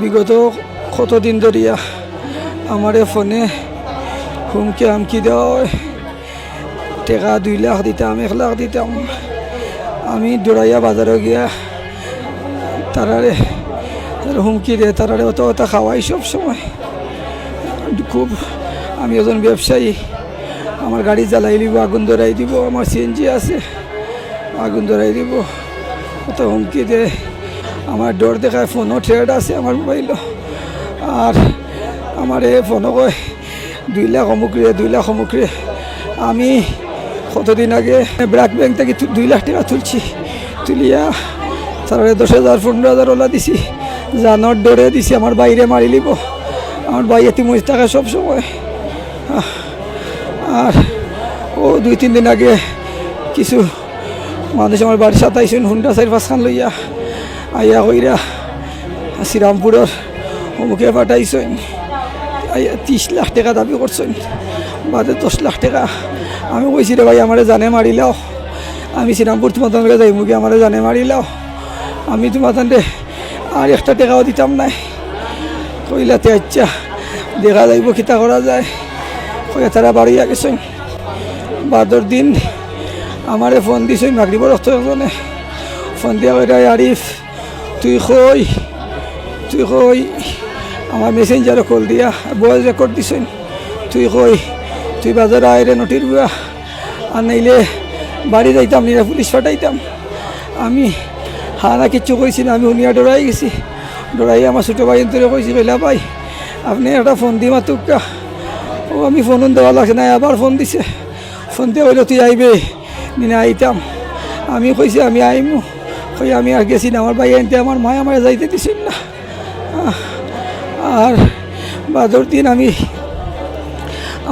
বিগত কতদিন ধরিয়া আমারে ফোনে হুমকি আমকি দেওয়া টাকা দুই লাখ দিতাম, এক লাখ দিতাম। আমি দৌড়াইয়া বাজারে গিয়া তারারে তারা হুমকি দেয় তারারে অত অত খাওয়াই সব সময়। খুব আমি একজন ব্যবসায়ী আমার গাড়ি জ্বালাই দিব, আগুন ধরাই দিব আমার সিএনজি আছে, আগুন ধরাই দিব। অত হুমকি দে আমার ডর দেখায় ফোনও ট্রেড আছে আমার মোবাইলও আর আমার এই ফোনও কয়, দুই লাখ অমুক রে, দুই লাখ অমুক রে। আমি কতদিন আগে ব্র্যাক ব্যাংক থেকে দুই লাখ টাকা তুলছি। তুলিয়া তারপরে দশ হাজার, পনেরো হাজার ওলা দিছি। জানোর ডরে দিছি, আমার বাইরে মারি লিব। আমার ভাই মরিচ থাকা সব সময়। আর ও দুই, তিন দিন আগে কিছু মানুষ আমার বাড়ির সাথে আইসেন, হুন্ডা চারি পাঁচখান লইয়া। আইয়া কইরা শ্রীরামপুরের অমুকে পাঠাইছেন। আইয়া ত্রিশ লাখ টাকা দাবি করছেন, বাদে দশ লাখ টাকা। আমি কইছি রে ভাই, আমারে জানে মারিলাও আমি শ্রীরামপুর তোমার তোমাকে যাই মুখে আমারে জানে মারিলাও আমি তোমার তান্ডে আর একটা টাকাও দিতাম নাই। কইলাতে আচ্ছা দেখা যাইব কিতা করা যায়। কইয়া তারা বাড়িয়া গেছেন। বাদর দিন আমারে ফোন দিছেন মাগরিবর একজনে ফোন দিয়া কইরা, আরিফ তুই কই? তুই কই? আমার মেসেঞ্জারে কল দিয়া বয়েস রেকর্ড দিছেন। তুই কই? তুই বাজারে আইরে নটির বুয়া। আর নাইলে বাড়ি যাইতাম নিরা পুলিশ পাঠাইতাম। আমি হা না কিচ্ছু কইছি না, আমি শুনিয়া ডরাই গেছি। ডরাই আমার ছোটো ভাই ধরে কইছি, বেলা ভাই, আপনি একটা ফোন দি মাতুকা ও, আমি ফোন দেওয়া লাগছে না, আবার ফোন দিছে। ফোন দিয়ে কইল, তুই আইবে। নিনা আইতাম। আমি কইছি, আমি আইমু। কই আমি আর গেছি না, আমার ভাই আনতে, আমার মায় আমার যাইতে দিছিল না। আর বাদর দিন আমি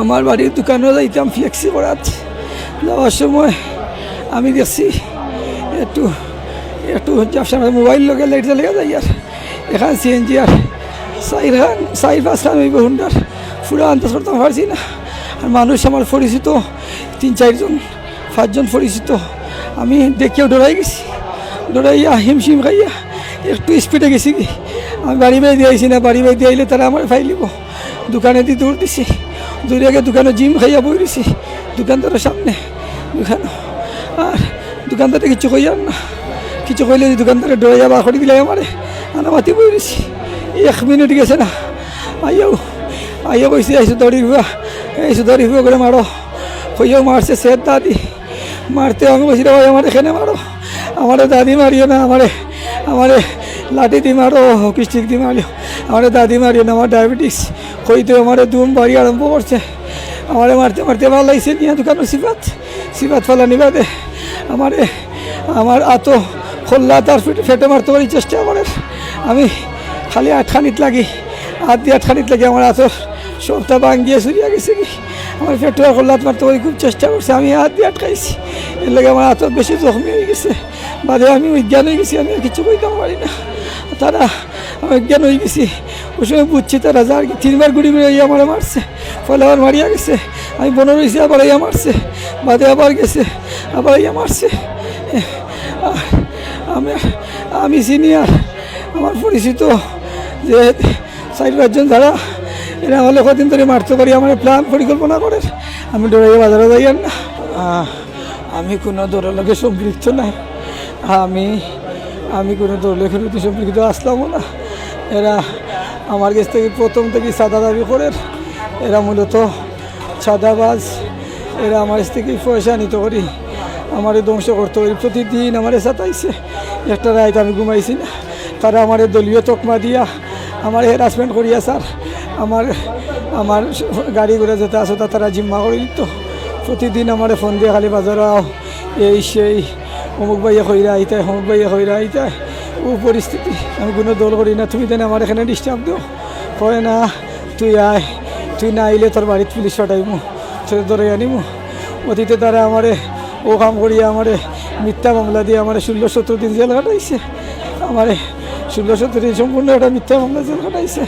আমার বাড়ির দোকানেও যাইতাম, ফ্লেক্সি করাত যাওয়ার সময় আমি দেখছি একটু একটু যাবসার মোবাইল লগে লাইট লেগে যাই আর। এখান সিএনজি আর সাইর খান সাইর পাঁচ খান ওই হুন্ডার পুরো আন্দাজ করতে পারছি না। আর মানুষ আমার পরিচিত, তিন চারজন, পাঁচজন পরিচিত। আমি দেখেও ডরাই গেছি। ডরাইয়া হিমশিম খাইয়া, একটু স্পিডে গেছি কি? আমি বাড়ি বাড়ি দিয়েছি না, বাড়ি বাড়ি দিয়ে আইলে তারা আমার ফাইলিব দোকানে দিয়ে দৌড় দিছি। দৌড়ে আগে দোকানে জিম খাইয়া বই দিছি দোকানদারের সামনে। দোকান আর দোকানদারে কিছু কইয়ার না। কিছু কইলে দোকানদারে ডরাইয়া বা করে দিলে আমারে। আনা মাতি বই দিছি এক মিনিট গেছে না। আইয়াও, আইয়া কইছি, আইসো দৌড়ি হুয়া এইসো দৌড়ি হুয়া করে মারো। কইয়াও মারছে সে দাদি মারতে আমি কইছি রে ভাই, আমার এখানে মারো। আমারে দাদি মারিও না, আমারে আমারে লাঠি দি মারো, হকি স্টিক দি মারিও আমারে দাদি মারিও না, আমার ডায়াবেটিস কইতে আমারে দুম বাড়ি আরম্ভ করছে। আমারে মারতে মারতে ভালো লাগছে নিয়ে দোকানের সিফাত সিফাত ফেলা নিবা দে আমারে, আমার আতো খোল্লা তার ফেটে ফেটে মারতে পারি চেষ্টা করে আমি খালি আটখানিত লাগি, হাত দিয়ে আটখানিত লাগি, আমার আতর সবটা ভাঙ্গিয়ে সুরিয়া গেছে কি? আমার পেটে খোল্লাত মারতে পারি খুব চেষ্টা করছে, আমি হাত দিয়ে আটকাইছি। এর লাগে আমার হাতত বেশি জখমি হয়ে গেছে। বাদে আমি অজ্ঞান হয়ে গেছি, আমি কিছু কইতাম পারি না। তারা আমি অজ্ঞান হয়ে গেছি। ওই সময় বুঝছি তারা যার তিনবার গুড়ি বেড়ে আমার মারছে। ফলে আবার মারিয়া গেছে। আমি বনে রয়েছি আবার ইয়া মারছে। বাদে আবার গেছে, আবার ইয়া মারছে। আমি আমি সিনিয়র আমার পরিচিত যে চার পাঁচজন যারা এরা হলে কদিন ধরে মারতে পারি, আমার প্ল্যান পরিকল্পনা করে। আমি ডরাইয়া বাজারে না। আমি কোনো দৌড়ের লগে সম্পৃক্ত নাই। আমি আমি কোনো দৌড়লের প্রতি সম্পৃক্ত আসলামও না। এরা আমার কাছ থেকে প্রথম থেকে সাদা দাবি করে। এরা মূলত সাদাবাজ এরা আমার কাছ থেকে পয়সা নিতে করি আমারে ধ্বংস করতে পারি। প্রতিদিন আমারে সাতাইছে। একটা রাত আমি ঘুমাইছি না। তারা আমার দলীয় তকমা দিয়া আমার হ্যারাসমেন্ট করিয়া, স্যার। আমার আমার গাড়িগুলো যেতে আসো তা তারা জিম্মা করি তো। প্রতিদিন আমার ফোন দিয়ে খালি বাজার আও। এই সেই অমুক ভাইয়া কইরা আইতায়, অমুক ভাইয়া কইরা আইতায়। ও পরিস্থিতি, আমি কোনো দল করি না। তুমি দেন আমার এখানে ডিস্টার্ব দিও। কয় না, তুই আয়। তুই না আইলে তোর বাড়িতে পুলিশ পাঠাইমু তোর ধরে আনিমু। অতীতে তারা আমারে ও কাম করিয়া আমারে মিথ্যা মামলা দিয়ে আমার ষোলো সতেরো দিন জেল কাটাইছে। আমারে ষোলো সতেরো সম্পূর্ণ একটা মিথ্যা মামলা জেল কাটাইছে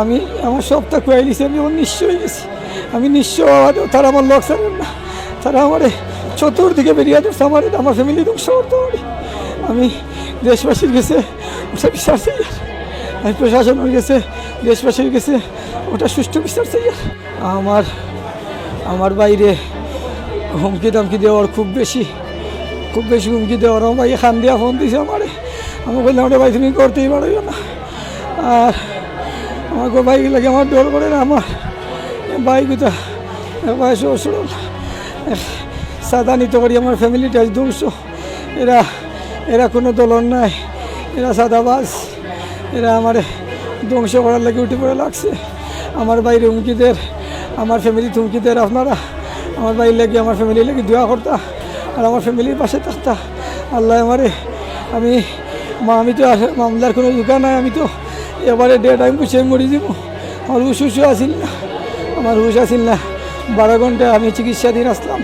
আমি আমার সবটা খুয়াই দিছে আমি আমার নিঃস্ব হয়ে গেছি আমি নিঃস্ব হওয়াতেও তারা আমার লক ছাড়েন না তারা আমারে চতুর্দিকে বেরিয়ে ধরছে, আমার আমার ফ্যামিলি ধ্বংস করতে পারি আমি দেশবাসীর কাছে ওটা বিশ্বাস চাই আর। আমি হয়ে গেছে দেশবাসী হয়ে গেছে ওটা সুষ্ঠু বিচার চাই। আমার আমার বাইরে হুমকি দামকি দেওয়ার খুব বেশি খুব বেশি হুমকি দেওয়ার ভাই খান দিয়া ফোন দিছে আমারে আমি বললাম ওটা তুমি করতেই পারো না। আর আমাকে বাইক লাগে আমার ডর করে না, আমার বাইক উঠা বয়স অসুর সাদা নিতে পারি, আমার ফ্যামিলিটা ধ্বংস। এরা এরা কোনো দলন নাই, এরা সাদাবাজ। এরা আমার ধ্বংস করার লাগে উঠে পড়ে লাগছে। আমার বাইরে হুমকিদের, আমার ফ্যামিলি হুমকিদের আপনারা। আমার বাইরে লাগে, আমার ফ্যামিলি লাগে দোয়া করতা। আর আমার ফ্যামিলির পাশে থাকতা। আল্লাহ আমারে, আমি আমি তো মামলার কোনো দোকান নাই, আমি তো এবারে ডেট আমি বুঝে মরি যাব। আমার হুশ হুশ আসিল না, আমার হুশ আসিল না। বারো ঘণ্টা আমি চিকিৎসাধীন আসলাম।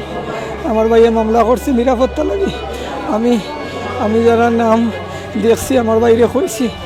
আমার ভাইয়ে মামলা করছে নিরাপত্তা লাগে। আমি আমি যারা নাম দেখছি, আমার বাইরে হয়েছি